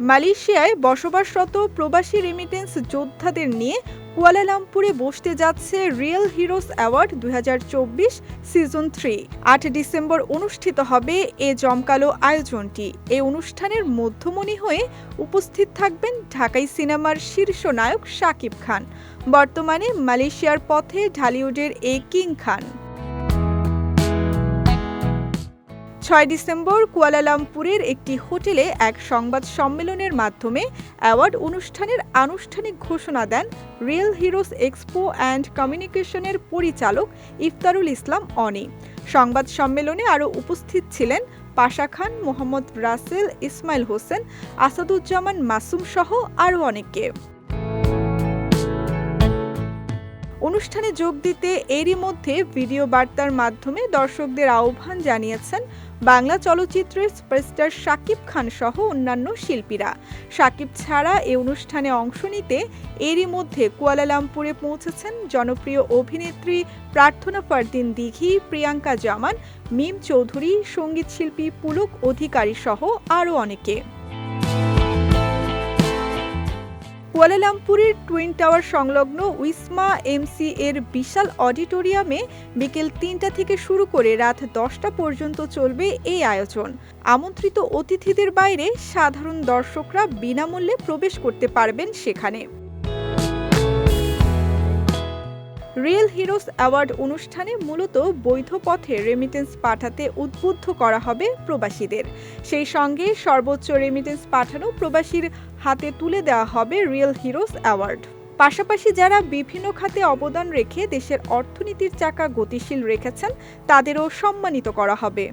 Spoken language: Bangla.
মালয়েশিয়ায় বসবাসরত প্রবাসী রেমিটেন্স যোদ্ধাদের নিয়ে কুয়ালালামপুরে বসতে যাচ্ছে রিয়েল হিরোস অ্যাওয়ার্ড দুই হাজার চব্বিশ সিজন থ্রি আট ডিসেম্বর অনুষ্ঠিত হবে এ জমকালো আয়োজনটি। এই অনুষ্ঠানের মধ্যমণি হয়ে উপস্থিত থাকবেন ঢাকাই সিনেমার শীর্ষ নায়ক শাকিব খান। বর্তমানে মালয়েশিয়ার পথে ঢালিউডের এ কিং খান। ছয় ডিসেম্বর কুয়ালালামপুরের একটি হোটেলে এক সংবাদ সম্মেলনের মাধ্যমে অ্যাওয়ার্ড অনুষ্ঠানের আনুষ্ঠানিক ঘোষণা দেন রিয়েল হিরোস এক্সপো অ্যান্ড কমিউনিকেশনের পরিচালক ইফতারুল ইসলাম অনি। সংবাদ সম্মেলনে আরও উপস্থিত ছিলেন পাশা খান, মোহাম্মদ রাসেল, ইসমাইল হোসেন, আসাদুজ্জামান মাসুম সহ আরও অনেকে অনুষ্ঠানে যোগ দিতে এরই মধ্যে ভিডিও বার্তার মাধ্যমে দর্শকদের আহ্বান জানিয়েছেন বাংলা চলচ্চিত্রের সুপারস্টার শাকিব খান সহ অন্যান্য শিল্পীরা। শাকিব ছাড়া এ অনুষ্ঠানে অংশ নিতে এরই মধ্যে কুয়ালালামপুরে পৌঁছেছেন জনপ্রিয় অভিনেত্রী প্রার্থনা ফারদিন দিঘি, প্রিয়াঙ্কা জামান, মিম চৌধুরী সঙ্গীতশিল্পী পুলক অধিকারী সহ আরও অনেকে। কুয়ালালামপুরের টুইন টাওয়ার সংলগ্ন উইসমা এমসি এর বিশাল অডিটোরিয়ামে বিকেল তিনটা থেকে শুরু করে রাত দশটা পর্যন্ত চলবে এই আয়োজন। আমন্ত্রিত অতিথিদের বাইরে সাধারণ দর্শকরা বিনামূল্যে প্রবেশ করতে পারবেন সেখানে। রিয়েল হিরোস অ্যাওয়ার্ড অনুষ্ঠানে মূলত বৈধ পথে রেমিটেন্স পাঠাতে উদ্বুদ্ধ করা হবে প্রবাসীদের। সেই সঙ্গে সর্বোচ্চ রেমিটেন্স পাঠানো প্রবাসীর হাতে তুলে দেওয়া হবে রিয়েল হিরোস অ্যাওয়ার্ড। পাশাপাশি যারা বিভিন্ন খাতে অবদান রেখে দেশের অর্থনীতির চাকা গতিশীল রেখেছেন, তাদেরও সম্মানিত করা হবে।